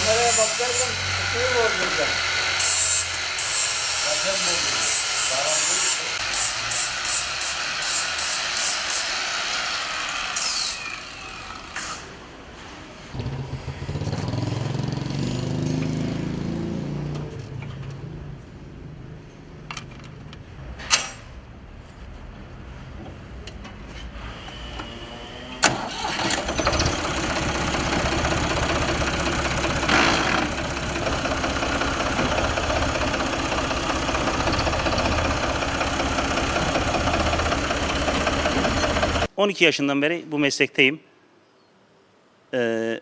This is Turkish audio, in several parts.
Kameraya bak derken kutuyu bozduracağım. Zaten bozdurdum. Sağlam 12 yaşından beri bu meslekteyim. Ee,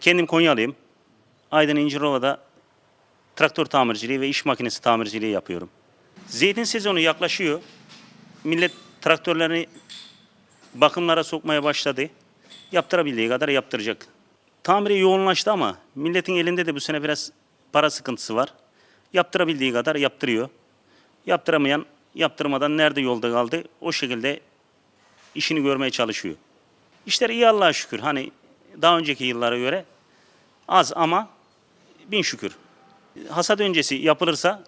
kendim Konyalıyım. Aydın İncirova'da traktör tamirciliği ve iş makinesi tamirciliği yapıyorum. Zeytin sezonu yaklaşıyor. Millet traktörlerini bakımlara sokmaya başladı. Yaptırabildiği kadar yaptıracak. Tamiri yoğunlaştı ama milletin elinde de bu sene biraz para sıkıntısı var. Yaptırabildiği kadar yaptırıyor. Yaptıramayan yaptırmadan nerede yolda kaldı o şekilde işini görmeye çalışıyor. İşler iyi Allah'a şükür. Hani daha önceki yıllara göre az ama bin şükür. Hasat öncesi yapılırsa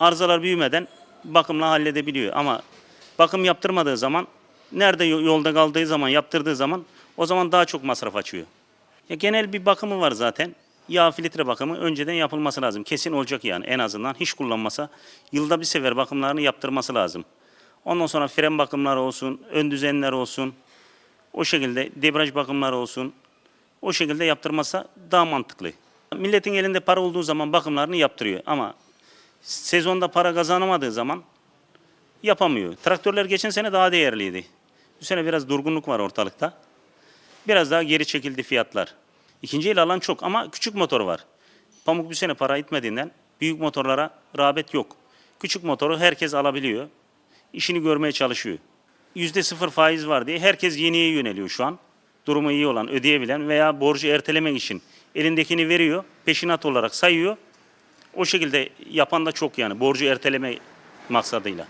arızalar büyümeden bakımla halledebiliyor. Ama bakım yaptırmadığı zaman nerede yo- yolda kaldığı zaman yaptırdığı zaman o zaman daha çok masraf açıyor. Ya genel bir bakımı var zaten. Yağ filtre bakımı önceden yapılması lazım. Kesin olacak yani en azından hiç kullanmasa yılda bir sefer bakımlarını yaptırması lazım. Ondan sonra fren bakımları olsun, ön düzenler olsun. O şekilde debriyaj bakımları olsun. O şekilde yaptırmasa daha mantıklı. Milletin elinde para olduğu zaman bakımlarını yaptırıyor ama sezonda para kazanamadığı zaman yapamıyor. Traktörler geçen sene daha değerliydi. Bu sene biraz durgunluk var ortalıkta. Biraz daha geri çekildi fiyatlar. İkinci el alan çok ama küçük motor var. Pamuk bu sene para etmediğinden büyük motorlara rağbet yok. Küçük motoru herkes alabiliyor. İşini görmeye çalışıyor. Yüzde sıfır faiz var diye herkes yeniye yöneliyor şu an. Durumu iyi olan, ödeyebilen veya borcu ertelemek için elindekini veriyor, peşinat olarak sayıyor. O şekilde yapan da çok yani borcu erteleme maksadıyla.